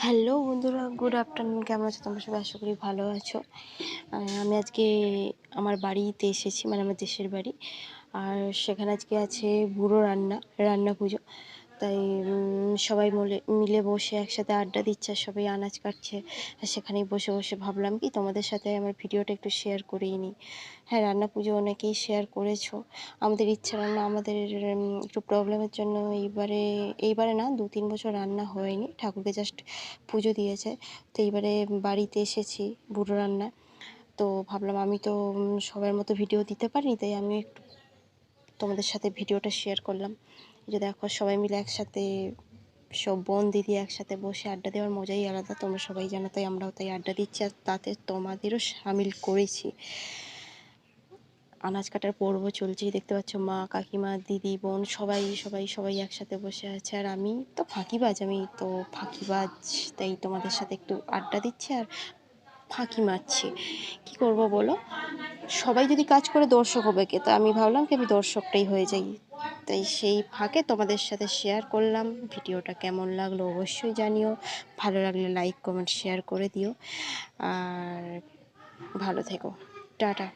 Hello বন্ধুরা good afternoon কেমন আছো তোমরা সবাই? আশা করি ভালো আছো। আমি আজকে আমার বাড়িতে এসেছি মানে আমার দেশের বাড়ি। আর সেখানে আজকে আছে বুড়ো রান্না রান্না পুজো। তাই সবাই মিলে মিলে বসে একসাথে আড্ডা দিচ্ছে আর সবাই আনাজ কাটছে, আর সেখানেই বসে বসে ভাবলাম কি তোমাদের সাথে আমার ভিডিওটা একটু শেয়ার করেই নিই। হ্যাঁ রান্না পুজো অনেকেই শেয়ার করেছ। আমাদের ইচ্ছা রান্না, আমাদের একটু প্রবলেমের জন্য এইবারে এইবারে না, দু তিন বছর রান্না হয়নি। ঠাকুরকে জাস্ট পুজো দিয়েছে। তো এইবারে বাড়িতে এসেছি বুড়ো রান্না। তো ভাবলাম আমি তো সবার মতো ভিডিও দিতে পারিনি, তাই আমি একটু তোমাদের সাথে ভিডিওটা শেয়ার করলাম। যে দেখো সবাই মিলে একসাথে সব বোন দিদি একসাথে বসে আড্ডা দেওয়ার মজাই আলাদা, তোমরা সবাই জানো তাই আমরাও তাই আড্ডা দিচ্ছি আর তাতে তোমাদেরও সামিল করেছি। আনাজ কাটার পর্ব চলছে, দেখতে পাচ্ছ মা, কাকিমা, দিদি, বোন সবাই সবাই সবাই একসাথে বসে আছে আর আমি তো ফাঁকিবাজ, আমি তো ফাঁকিবাজ, তাই তোমাদের সাথে একটু আড্ডা দিচ্ছি আর ফাঁকি মারছি। কি করব বলো? সবাই যদি কাজ করে দর্শক হবে কে? তো আমি ভাবলাম কি আমি দর্শকটাই হয়ে যাই। তাই সেই ফাঁকে তোমাদের সাথে শেয়ার করলাম। ভিডিওটা কেমন লাগল অবশ্যই জানিও। ভালো লাগলে লাইক কমেন্ট শেয়ার করে দিও। আর ভালো থেকো। টাটা।